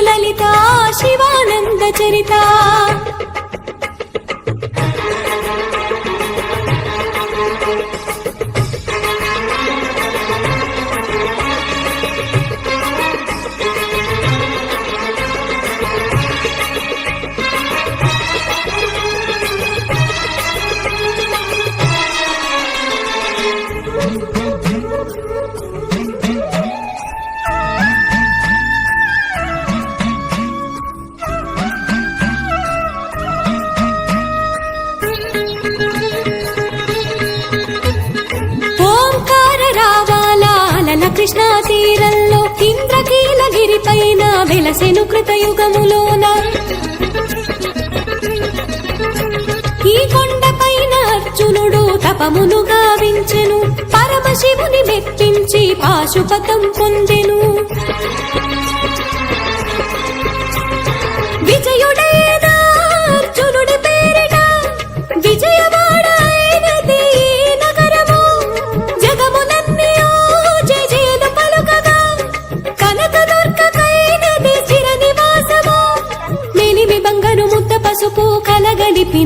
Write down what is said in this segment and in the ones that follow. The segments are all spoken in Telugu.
లలిత శివానంద చరిత. కృష్ణా తీరంలో ఇంద్రకీలగిరి పైన వెలసెను కృతయుగములోన. ఈ కొండ పైన అర్జునుడు తపమును గావించెను పరమశివుని మెప్పించి పాశుపతం పొందెను.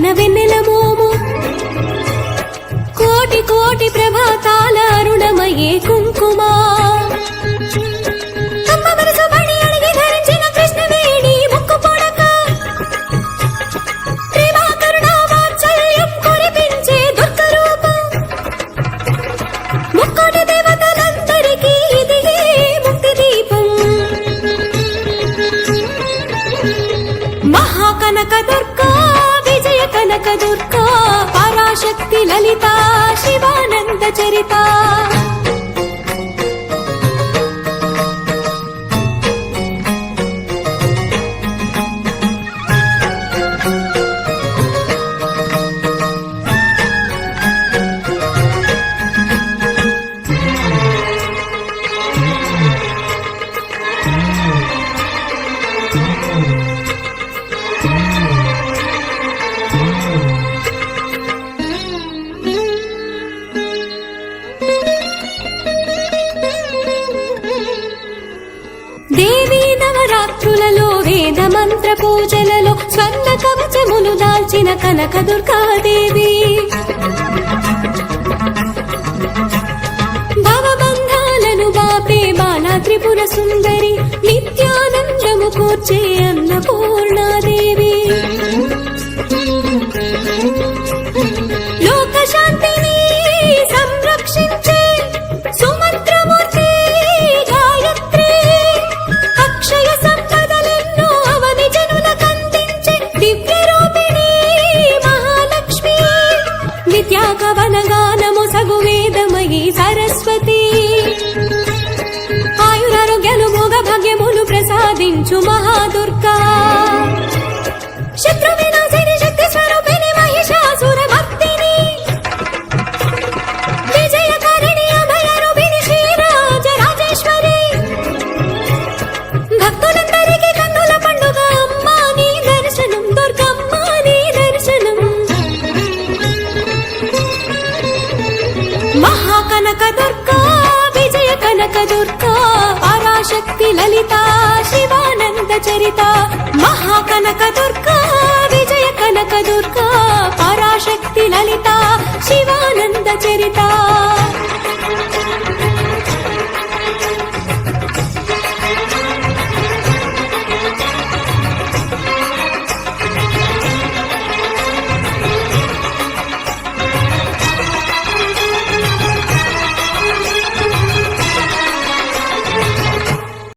కలగలిపిన వెన్నెల మోము. కోటి కోటి ప్రభాతాల అరుణమయే కుంకుమ. కనక దుర్గా పరాశక్తి లలిత శివానంద చరిత దేవీ వేద మంత్ర పూజలలో స్వర్ణ కవచములు దాల్చిన కనక దుర్గాదేవి. భవబంధాలను బాపే బాలా త్రిపుర సుందరి నిత్యానందము కూర్చే అన్నపూర్ణాదేవి. ప్రసాదించు మహాదుర్గా. శత్రు వినాశిని శక్తి స్వరూపిణి మహిషాసుర భక్తిని విజయకారిణి అభయ శ్రీరాజ రాజేశ్వరి. భక్తులందరికీ కన్నుల పండుగ అమ్మా నీ దర్శనం దుర్గమ్మ నీ దర్శనం. మహాకనక దుర్గా విజయ కనక దుర్గా పరాశక్తి లలిత శివానంద చరిత మహాకనక దుర్గ